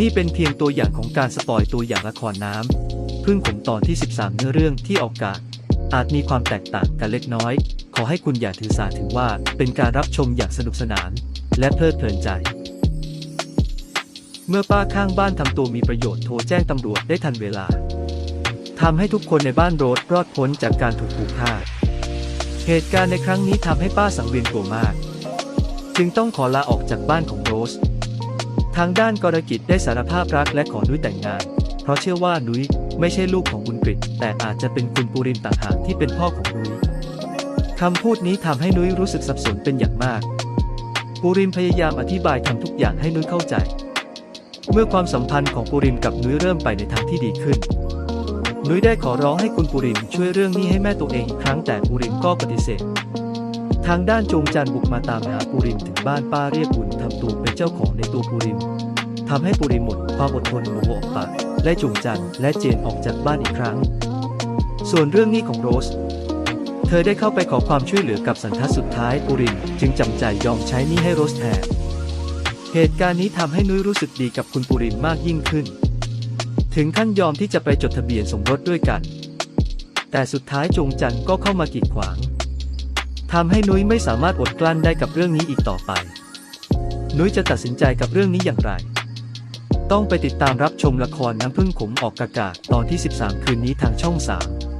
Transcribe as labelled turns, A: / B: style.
A: นี่เป็นเพียงตัวอย่างของการสปอยตัวอย่างละครน้ำพึ่งขมตอนที่ 13 เนื้อเรื่องที่ออกอากาศอาจมีความแตกต่างกันเล็กน้อย ขอให้คุณอย่าถือสาถือว่าเป็นการรับชมอย่างสนุกสนาน และเพลิดเพลินใจ เมื่อป้าข้างบ้านทำตัวมีประโยชน์โทรแจ้งตำรวจได้ทันเวลาทำให้ทุกคนในบ้านโรสรอดพ้นจากการถูกผูกฆ่า เหตุการณ์ในครั้งนี้ทำให้ป้าสังเวียนกลัวมาก จึงต้องขอลาออกจากบ้านของโรส ทางด้านกรกิจได้สารภาพรักและขอนุ้ยแต่งงาน เพราะเชื่อว่านุ้ยไม่ใช่ลูกของคุณกฤษแต่อาจจะเป็นคุณปูรินต่างหากที่เป็นพ่อของนุ้ยคำพูดนี้ทำให้นุ้ยรู้สึกสับสนเป็นอย่างมาก ปูรินพยายามอธิบายทำทุกอย่างให้นุ้ยเข้าใจ เมื่อความสัมพันธ์ของปูรินกับนุ้ยเริ่มไปในทางที่ดีขึ้น นุ้ยได้ขอร้องให้คุณปูรินช่วยเรื่องนี้ให้แม่ตัวเองอีกครั้งแต่ปูรินก็ปฏิเสธ ทางด้านจงจันบุกมาตามหาปูรินถึงบ้านป้าเรียกบุญทำตัวเป็นเจ้าของในตัวปูรินทำให้ปูรินหมดความอดทนโมโหออกปากและจงจันและเจนออกจากบ้านอีกครั้ง ส่วนเรื่องนี้ของโรส เธอได้เข้าไปขอความช่วยเหลือกับสันทัดสุดท้ายปูรินจึงจำใจยอมใช้นี้ให้โรสแทนเหตุการณ์นี้ทำให้นุ้ยรู้สึกดีกับคุณปูรินมากยิ่งขึ้น ถึงขั้นยอมที่จะไปจดทะเบียนสมรสด้วยกัน แต่สุดท้ายจงจันก็เข้ามากีดขวาง ทำให้นุ้ยไม่สามารถอดกลั้นได้กับเรื่องนี้อีกต่อไป นุ้ยจะตัดสินใจกับเรื่องนี้อย่างไร ต้องไปติดตามรับชมละครน้ำพึ่งขมออกกากาศตอนที่ 13 คืนนี้ทางช่อง 3